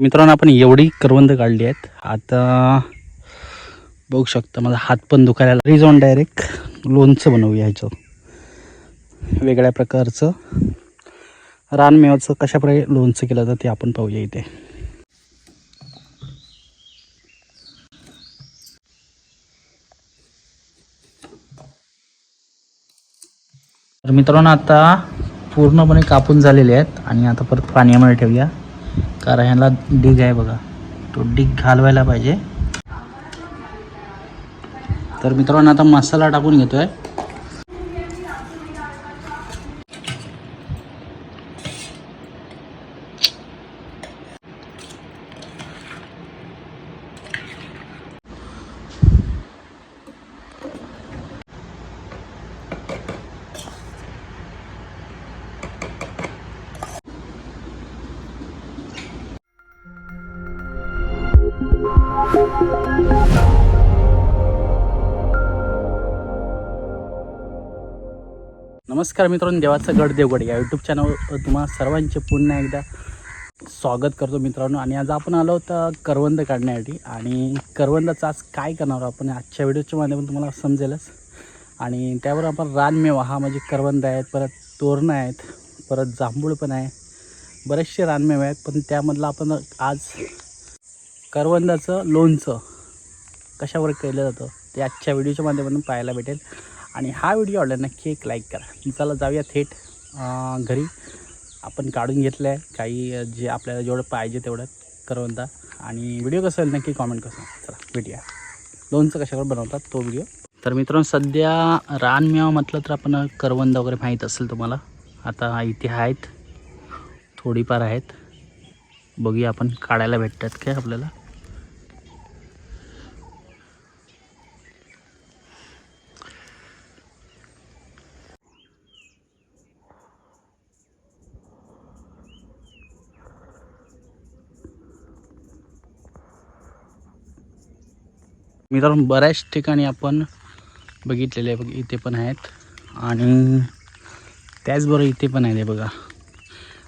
मित्रांनो आपण एवढी करवंद काढली आहेत. आता बघू शकता माझा हात पण दुखायला घरी ऑन डायरेक्ट लोणचं बनवूया ह्याचं. वेगळ्या प्रकारचं रानमेवाचं कशाप्रकारे लोणचं केलं जातं ते आपण पाहूया इथे. तर मित्रांनो आता पूर्णपणे कापून झालेले आहेत आणि आता परत पाण्यामध्ये ठेवूया. कारण ह्याला डिग आहे बघा. तो डिग घालवायला पाहिजे. तर मित्रांनो आता मसाला टाकून घेतोय. नमस्कार मित्रांनो देवाचं गड देवगड या यूट्यूब चॅनलवर तुम्हा सर्वांचे पुन्हा एकदा स्वागत करतो मित्रांनो. आणि आज आपण आलो होतं करवंद काढण्यासाठी. आणि करवंदाचं आज काय करणार आपण? आजच्या व्हिडिओच्या माध्यमातून तुम्हाला समजेलच. आणि त्यावर आपण रानमेवा हा म्हणजे करवंद आहेत परत तोरणं आहेत परत जांभूळ पण आहे बरेचसे रानमेवे आहेत. पण त्यामधलं आपण आज करवंदाचं लोणचं कशावर केलं जातं ते आजच्या व्हिडिओच्या माध्यमातून पाहायला भेटेल. आणि हा व्हिडिओ आवडला नक्की एक लाईक करा. चला जाऊया थेट घरी. आपण काढून घेतलं आहे काही जे आपल्याला जेवढं पाहिजे तेवढं करवंदा आणि व्हिडिओ कसा होईल नक्की कॉमेंट कसा चला भेटूया. लोणचं कशावर बनवतात तो व्हिडिओ तर मित्रांनो सध्या रानमेवा म्हटलं तर आपण करवंद वगैरे माहीत असेल तुम्हाला. आता इथे आहेत थोडीफार आहेत. बघूया आपण काढायला भेटतात काय आपल्याला. मित्रांनो बऱ्याच ठिकाणी आपण बघितलेले आहे बघ इथे पण आहेत. आणि त्याचबरोबर इथे पण आहे हे बघा.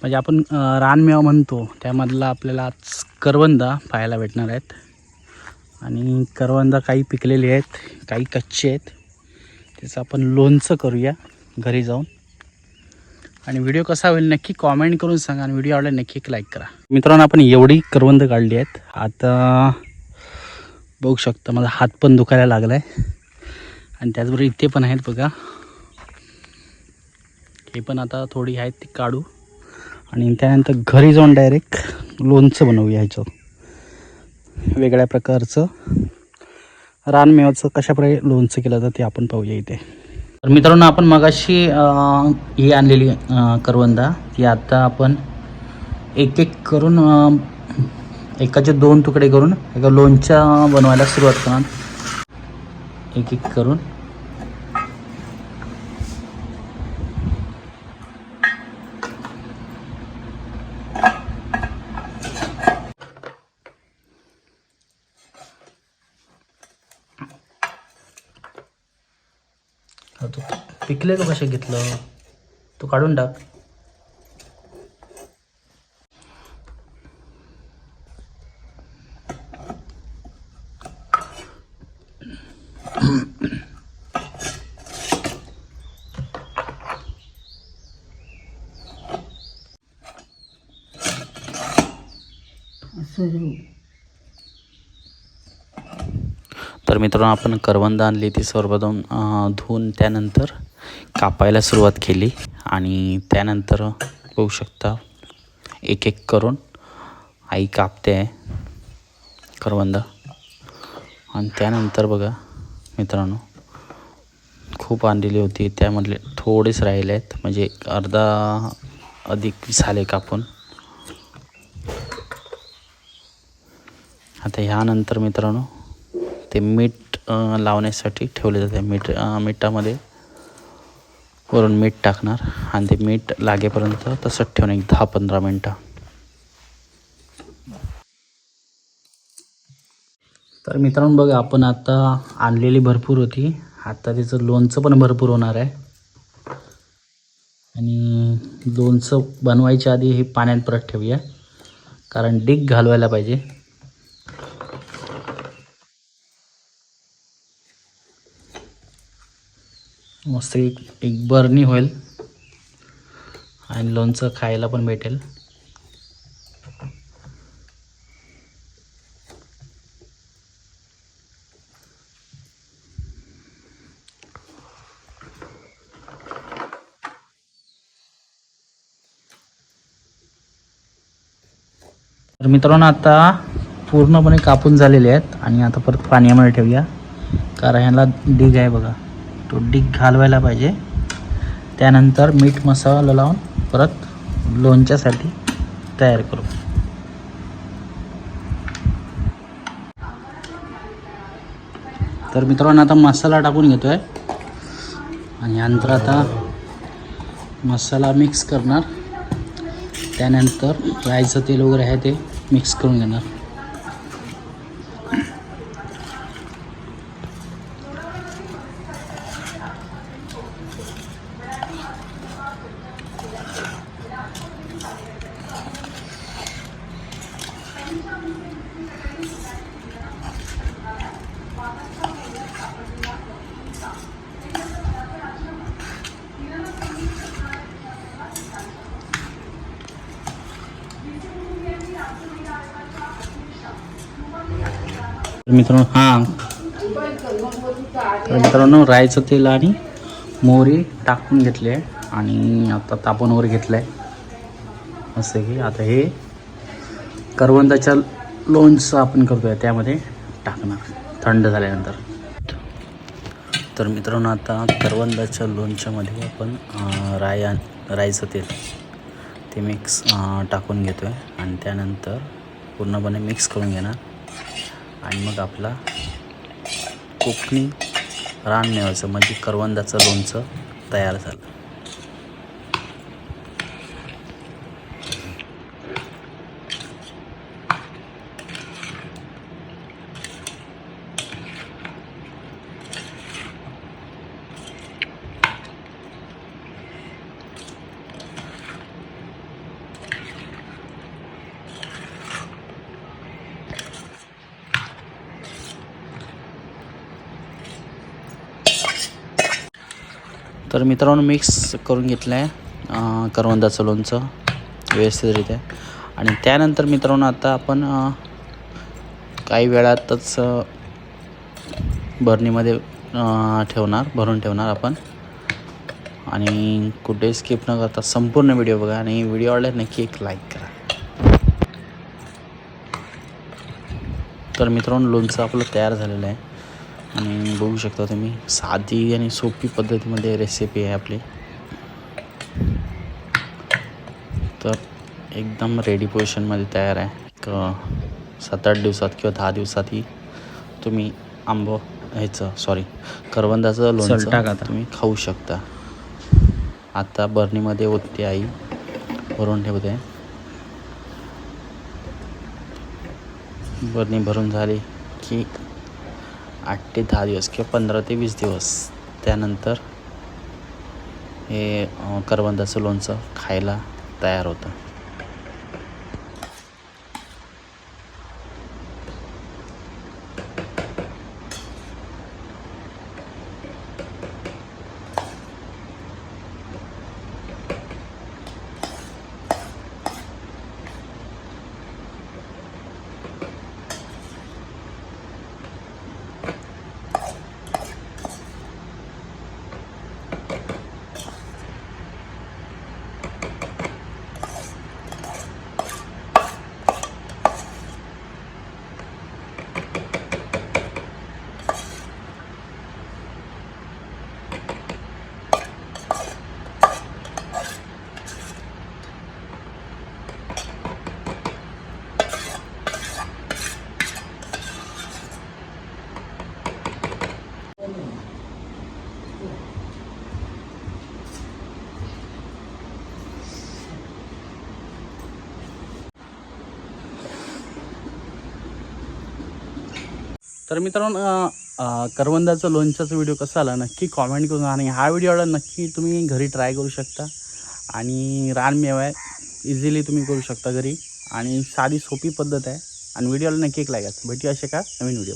म्हणजे आपण रानमेवा म्हणतो त्यामधला आपल्याला आज करवंदा पाहायला भेटणार आहेत. आणि करवंदा काही पिकलेले आहेत काही कच्चे आहेत. त्याचं आपण लोणचं करूया घरी जाऊन. आणि व्हिडिओ कसा होईल नक्की कॉमेंट करून सांगा आणि व्हिडिओ आवडला नक्की एक लाईक करा. मित्रांनो आपण एवढी करवंद काढली आहेत. आता बघू शकता माझा हात पण दुखायला लागला आहे आणि त्याचबरोबर इथे पण आहेत बघा. हे पण आता थोडी आहेत ती काढू. आणि त्यानंतर घरी जाऊन डायरेक्ट लोणचं बनवूया ह्याचं. वेगळ्या प्रकारचं. रानमेवाचं कशाप्रकारे लोणचं केलं जातं ते आपण पाहूया इथे. तर मित्रांनो आपण मगाशी ही आणलेली करवंदा ती आता आपण एक एक करून एकाचे दोन तुकडे करून एका लोणच्या बनवायला सुरुवात करणार. एक एक करून. तू पिकले का कसे घेतलं? तू काढून टाक. तर मित्रांनो आपण करवंद आणली ती सर्वप्रथम धुवून त्यानंतर कापायला सुरुवात केली. आणि त्यानंतर बघू शकता एक एक करून आई कापते आहे करवंद. आणि त्यानंतर बघा मित्रांनो खूप आणलेली होती. त्यामधले थोडेच राहिले आहेत म्हणजे अर्धा अधिक झाले कापून. आता ह्यानंतर मित्रांनो ते मीठ लावण्यासाठी ठेवले जाते. मीठ मिठामध्ये वरून मीठ टाकणार आणि ते मीठ लागेपर्यंत तसंच ठेवणे एक दहा पंधरा मिनटं. तर मित्रांनो बघा आपण आता आणलेली भरपूर होती. आता त्याचं लोणचं पण भरपूर होणार आहे. आणि लोणचं बनवायच्या आधी हे पाण्यात परत ठेवूया. कारण डिग घालवायला पाहिजे. मस्त एक एक बर्नी होईल. आणि लोणचं खायला पण भेटेल. तर मित्रांनो आता पूर्णपणे कापून झालेले आहेत. आणि आता परत पाण्यामध्ये ठेवूया. कारण ह्याला डिग आहे बघा. तो डिग घालवायला पाहिजे. त्यानंतर मीठ मसाला लावून परत लोणच्यासाठी तयार करू. तर मित्रांनो आता मसाला टाकून घेतो आहे आणि नंतर आता मसाला मिक्स करणार. त्यानंतर राईचं तेल वगैरे आहे ते मिक्स करून घेणार. मित्रांनो हां. तर मित्रांनो रायचं तेल आणि मोहरी टाकून घेतली आहे आणि आता तापण वगैरे घेतलं आहे असं की आता हे करवंदाच्या लोणचं आपण करतो आहे त्यामध्ये टाकणार. थंड झाल्यानंतर. तर मित्रांनो आता करवंदाच्या लोणच्यामध्ये आपण राय राईचं तेल ते मिक्स टाकून घेतो आहे आणि त्यानंतर पूर्णपणे मिक्स करून घेणार. आणि मग आपला कोकणी रान मिळवायचं म्हणजे करवंदाचं लोणचं तयार झालं. तर मित्रांनो मिक्स करून घेतलं आहे करवंदाचं लोणचं व्यवस्थितरित्या. आणि त्यानंतर मित्रांनो आता आपण काही वेळातच भरणीमध्ये ठेवणार भरून ठेवणार आपण. आणि कुठे स्किप न करता संपूर्ण व्हिडिओ बघा आणि व्हिडिओ आवडला नक्की एक लाईक करा. तर मित्रांनो लोणचं आपलं तयार झालेलं आहे. आणि बघू शकता तुम्ही साधी आणि सोपी पद्धतीमध्ये रेसिपी आहे आपली. तर एकदम रेडी पोझिशनमध्ये तयार आहे. एक सात आठ दिवसात किंवा दहा दिवसात ही तुम्ही आंबो ह्याचं सॉरी करवंदाचं लोणचं. तुम्ही खाऊ शकता. आता बरणीमध्ये ओतते आई भरून ठेवते. बरणी भरून झाली की आठ ते दहा दिवस किंवा पंधरा ते वीस दिवस. त्यानंतर हे करवंदाचं लोणचं खायला तयार होतं. तर मित्रांनो करवंदाचं लोणच्याचा व्हिडिओ कसा आला नक्की कॉमेंट करून आणि हा व्हिडिओ आला नक्की तुम्ही घरी ट्राय करू शकता. आणि रानमेवा आहे. इझिली तुम्ही करू शकता घरी. आणि साधी सोपी पद्धत आहे. आणि व्हिडिओला नक्की एक लागत भेटू असे का नवीन व्हिडिओ